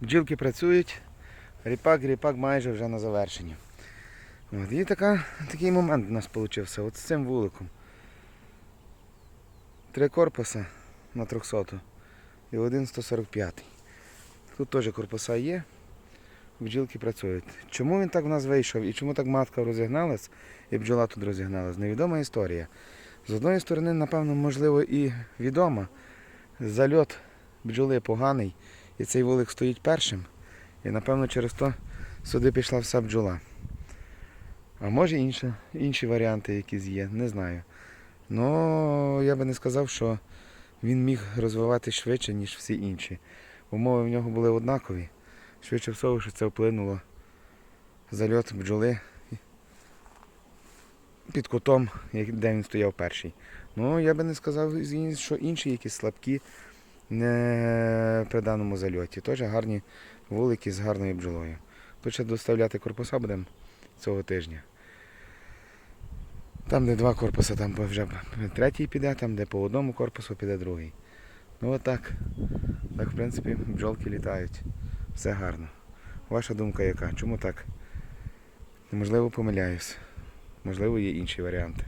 Бджілки працюють, ріпак, ріпак майже вже на завершенні. От, і така, такий момент у нас вийшов. От з цим вуликом. Три корпуса на 300 і один 145. Тут теж корпуса є, бджілки працюють. Чому він так в нас вийшов і чому так матка розігналась і бджола тут розігналась? Невідома історія. З одної сторони, напевно, можливо, і відома. Зальот бджоли поганий, і цей вулик стоїть першим. І напевно через то сюди пішла вся бджола. А може інші, інші варіанти якісь є, не знаю. Ну, я би не сказав, що він міг розвиватися швидше, ніж всі інші. Умови в нього були однакові. Швидше всього, що це вплинуло зальот бджоли під кутом, де він стояв перший. Ну, я би не сказав, що інші якісь слабкі не при даному зальоті. Теж гарні вулики з гарною бджолою. Тут доставляти корпуса будемо цього тижня. Там, де два корпуси, там вже третій піде, там, де по одному корпусу піде другий. Ну отак. Так, в принципі, бджолки літають. Все гарно. Ваша думка яка? Чому так? Можливо, помиляюсь. Можливо, є інші варіанти.